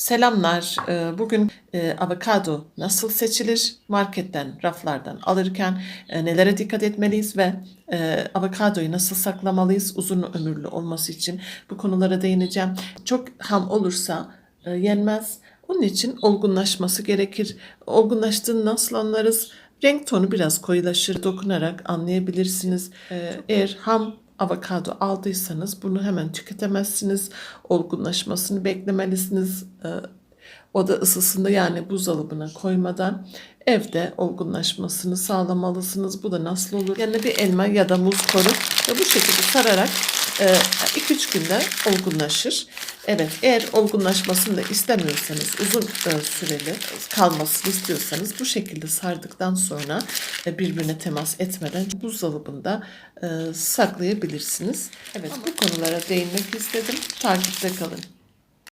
Selamlar. Ee, Bugün e, avokado nasıl seçilir? Marketten, raflardan alırken e, nelere dikkat etmeliyiz ve e, avokadoyu nasıl saklamalıyız uzun ömürlü olması için bu konulara değineceğim. Çok ham olursa yenmez. Onun için olgunlaşması gerekir. Olgunlaştığını nasıl anlarız? Renk tonu biraz koyulaşır. Dokunarak anlayabilirsiniz. Eğer ham avokado aldıysanız bunu hemen tüketemezsiniz. Olgunlaşmasını beklemelisiniz. Ee, oda ısısında yani buzdolabına koymadan evde olgunlaşmasını sağlamalısınız. Bu da nasıl olur? Yani bir elma ya da muz koru ve bu şekilde sararak 2-3 günde olgunlaşır. Evet eğer olgunlaşmasını da istemiyorsanız uzun e, süreli kalmasını istiyorsanız bu şekilde sardıktan sonra e, birbirine temas etmeden buzdolabında e, saklayabilirsiniz. Evet bu konulara değinmek istedim. Takipte kalın.